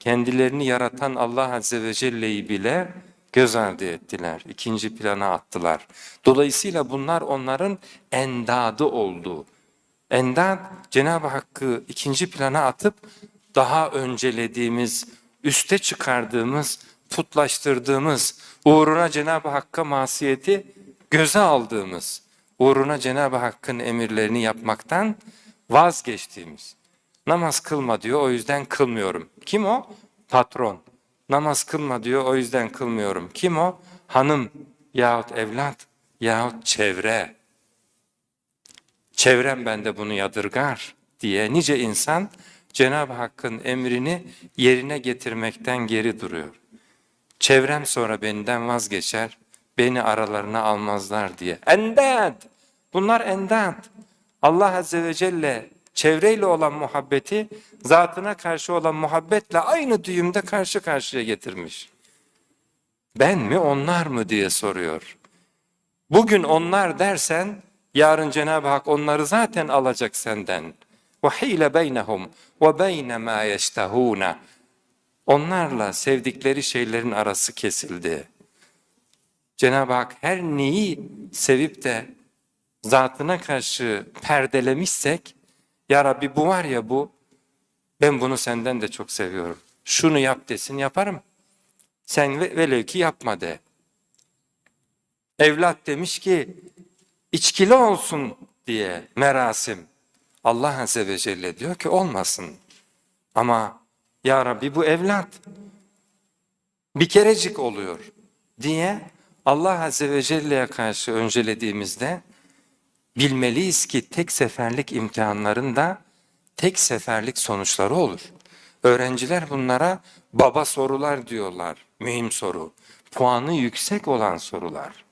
kendilerini yaratan Allah Azze ve Celle'yi bile göz ardı ettiler. ikinci plana attılar. Dolayısıyla bunlar onların endadı oldu. Endad Cenab-ı Hakk'ı ikinci plana atıp daha öncelediğimiz, üste çıkardığımız, putlaştırdığımız, uğruna Cenab-ı Hakk'a masiyeti göze aldığımız, uğruna Cenab-ı Hakk'ın emirlerini yapmaktan vazgeçtiğimiz. Namaz kılma diyor o yüzden kılmıyorum. Kim o? Patron. Namaz kılma diyor o yüzden kılmıyorum. Kim o? Hanım yahut evlat yahut çevre. Çevrem bende bunu yadırgar diye nice insan Cenab-ı Hakk'ın emrini yerine getirmekten geri duruyor. Çevrem sonra benden vazgeçer, beni aralarına almazlar diye. Endad! Bunlar endad. Allah Azze ve Celle çevreyle olan muhabbeti zatına karşı olan muhabbetle aynı düğümde karşı karşıya getirmiş. Ben mi onlar mı diye soruyor. Bugün onlar dersen yarın Cenab-ı Hak onları zaten alacak senden. وَحِيلَ بَيْنَهُمْ وَبَيْنَ مَا يَشْتَهُونَ Onlarla sevdikleri şeylerin arası kesildi. Cenab-ı Hak her neyi sevip de zatına karşı perdelemişsek, ya Rabbi bu var ya bu, ben bunu senden de çok seviyorum. Şunu yap desin yaparım. Sen ve, velev ki yapma de. Evlat demiş ki içkili olsun diye merasim. Allah Azze ve Celle diyor ki olmasın. Ama Ya Rabbi bu evlat bir kerecik oluyor diye Allah Azze ve Celle'ye karşı öncelediğimizde bilmeliyiz ki tek seferlik imtihanlarında tek seferlik sonuçları olur. Öğrenciler bunlara baba sorular diyorlar, mühim soru. Puanı yüksek olan sorular.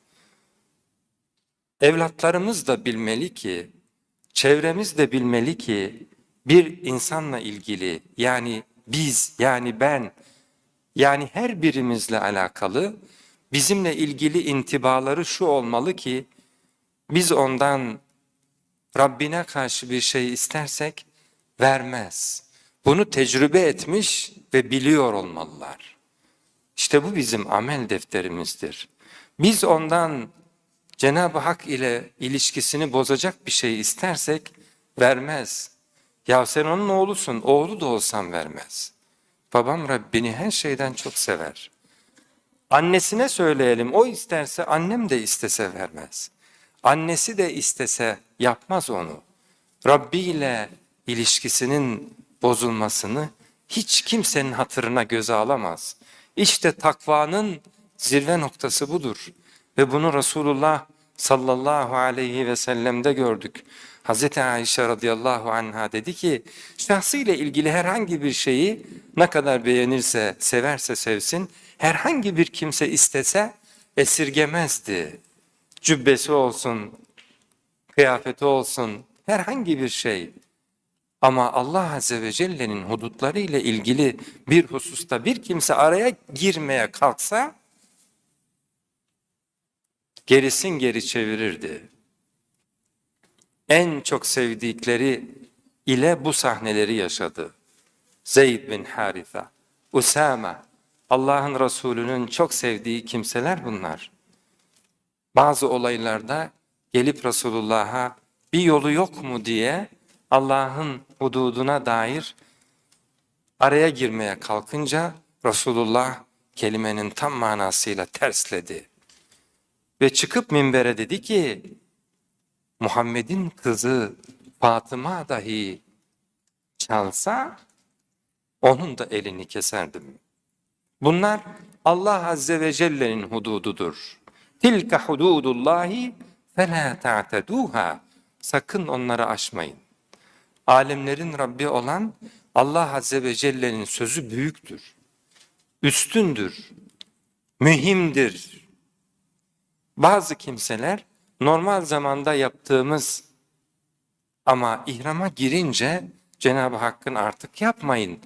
Evlatlarımız da bilmeli ki, çevremiz de bilmeli ki bir insanla ilgili yani biz yani ben yani her birimizle alakalı bizimle ilgili intibaları şu olmalı ki biz ondan Rabbine karşı bir şey istersek vermez. Bunu tecrübe etmiş ve biliyor olmalılar. İşte bu bizim amel defterimizdir. Biz ondan Cenab-ı Hak ile ilişkisini bozacak bir şey istersek vermez. Ya sen onun oğlusun, oğlu da olsam vermez. Babam Rabbini her şeyden çok sever. Annesine söyleyelim, o isterse annem de istese vermez. Annesi de istese yapmaz onu. Rabbi ile ilişkisinin bozulmasını hiç kimsenin hatırına göze alamaz. İşte takvanın zirve noktası budur. Ve bunu Resulullah sallallahu aleyhi ve sellem'de gördük. Hazreti Ayşe radıyallahu anha dedi ki şahsıyla ilgili herhangi bir şeyi ne kadar beğenirse, severse sevsin, herhangi bir kimse istese esirgemezdi. Cübbesi olsun, kıyafeti olsun, herhangi bir şey. Ama Allah Azze ve Celle'nin hudutları ile ilgili bir hususta bir kimse araya girmeye kalksa gerisin geri çevirirdi. En çok sevdikleri ile bu sahneleri yaşadı. Zeyd bin Haritha, Usama, Allah'ın Resulü'nün çok sevdiği kimseler bunlar. Bazı olaylarda gelip Resulullah'a bir yolu yok mu diye Allah'ın hududuna dair araya girmeye kalkınca Resulullah kelimenin tam manasıyla tersledi. Ve çıkıp minbere dedi ki Muhammed'in kızı Fatıma dahi çalsa onun da elini keserdim. Bunlar Allah Azze ve Celle'nin hudududur. Tilka hududullahi fela ta'teduha. Sakın onları aşmayın. Alemlerin Rabbi olan Allah Azze ve Celle'nin sözü büyüktür. Üstündür. Mühimdir. Bazı kimseler normal zamanda yaptığımız ama ihrama girince Cenab-ı Hakk'ın artık yapmayın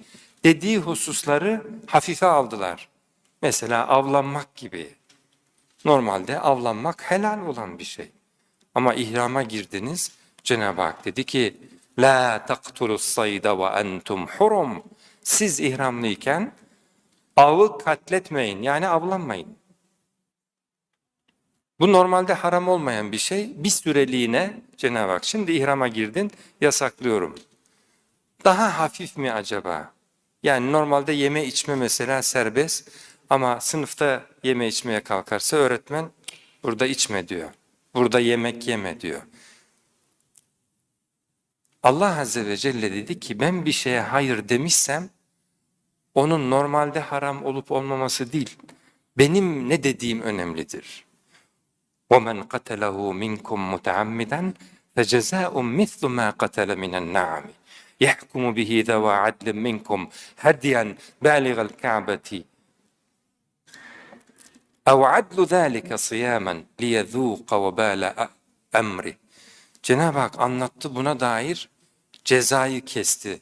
dediği hususları hafife aldılar. Mesela avlanmak gibi. Normalde avlanmak helal olan bir şey. Ama ihrama girdiniz Cenab-ı Hak dedi ki La taqtulus sayda ve entum hurum. siz ihramlıyken avı katletmeyin yani avlanmayın. Bu normalde haram olmayan bir şey. Bir süreliğine Cenab-ı Hak şimdi ihrama girdin yasaklıyorum. Daha hafif mi acaba? Yani normalde yeme içme mesela serbest ama sınıfta yeme içmeye kalkarsa öğretmen burada içme diyor. Burada yemek yeme diyor. Allah Azze ve Celle dedi ki ben bir şeye hayır demişsem onun normalde haram olup olmaması değil. Benim ne dediğim önemlidir. وَمَنْ قَتَلَهُ مِنْكُمْ مُتَعَمِّدًا فَجَزَاءٌ مِثْلُ مَا قَتَلَ مِنَ النَّعَمِ يَحْكُمُ بِهِ ذَوَى عَدْلٍ مِنْكُمْ هَدْيًا بَالِغَ الْكَعْبَةِ اَوْ عَدْلُ ذَٰلِكَ صِيَامًا لِيَذُوقَ وَبَالَ اَمْرِ Cenab-ı Hak anlattı buna dair cezayı kesti.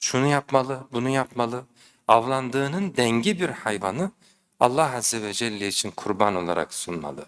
Şunu yapmalı, bunu yapmalı. Avlandığının dengi bir hayvanı Allah Azze ve Celle için kurban olarak sunmalı.